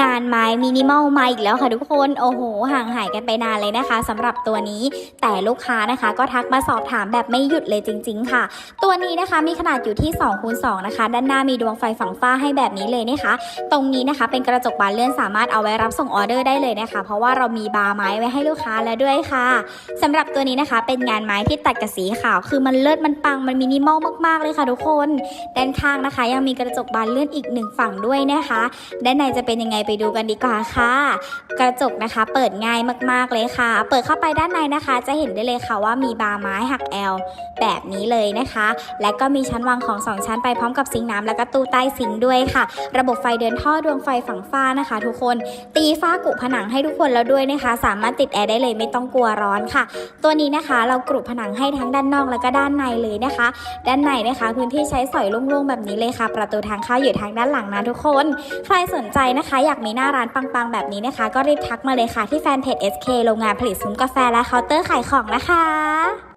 งานไม้มินิมอลมาอีกแล้วค่ะทุกคน โอ้โห ห่างหายกันไปนานเลยนะคะสำหรับตัวนี้แต่ลูกค้านะคะ ก็ทักมาสอบถามแบบไม่หยุดเลยจริง ๆ ค่ะ ตัวนี้นะคะมีขนาดอยู่ที่2คูณ2นะคะ ด้านหน้ามีดวงไฟฝังฟ้าให้แบบนี้เลยนะคะ ตรงนี้นะคะ เป็นกระจกบานเลื่อนสามารถเอาไว้รับส่งออเดอร์ได้เลยนะคะ เพราะว่าเรามีบาร์ไม้ไว้ให้ลูกค้าแล้วด้วยค่ะสำหรับตัวนี้นะคะ เป็นงานไม้ที่ตัดกับสีขาว คือมันเลิศมันปังมันมินิมอลมากๆเลยค่ะทุกคน ด้านข้างนะคะ ยังมีกระจกบานเลื่อนอีกหนึ่งฝั่งด้วยนะคะ ด้านในจะเป็นยังไงไปดูกันดีกว่าค่ะ กระจกนะคะเปิดง่ายมากๆเลยค่ะ เปิดเข้าไปด้านในนะคะ จะเห็นได้เลยค่ะว่ามีบาร์ไม้หักแอลแบบนี้เลยนะคะ และก็มีชั้นวางของสองชั้นไปพร้อมกับซิงน้ำและก็ตู้ใต้ซิงด้วยค่ะ ระบบไฟเดินท่อดวงไฟฝังฟ้านะคะ ทุกคนตีฝ้ากุผนังให้ทุกคนแล้วด้วยนะคะ สามารถติดแอร์ได้เลยไม่ต้องกลัวร้อนค่ะ ตัวนี้นะคะเรากรุผนังให้ทั้งด้านนอกแล้วก็ด้านในเลยนะคะ ด้านในนะคะพื้นที่ใช้สอยโล่งๆแบบนี้เลยค่ะ ประตูทางเข้าอยู่ทางด้านหลังนะทุกคน ใครสนใจนะคะอยากมีหน้าร้านปังๆ แบบนี้นะคะ ก็รีบทักมาเลยค่ะที่แฟนเพจ SK โรงงานผลิตซุ้มกาแฟและเคาน์เตอร์ขายของนะคะ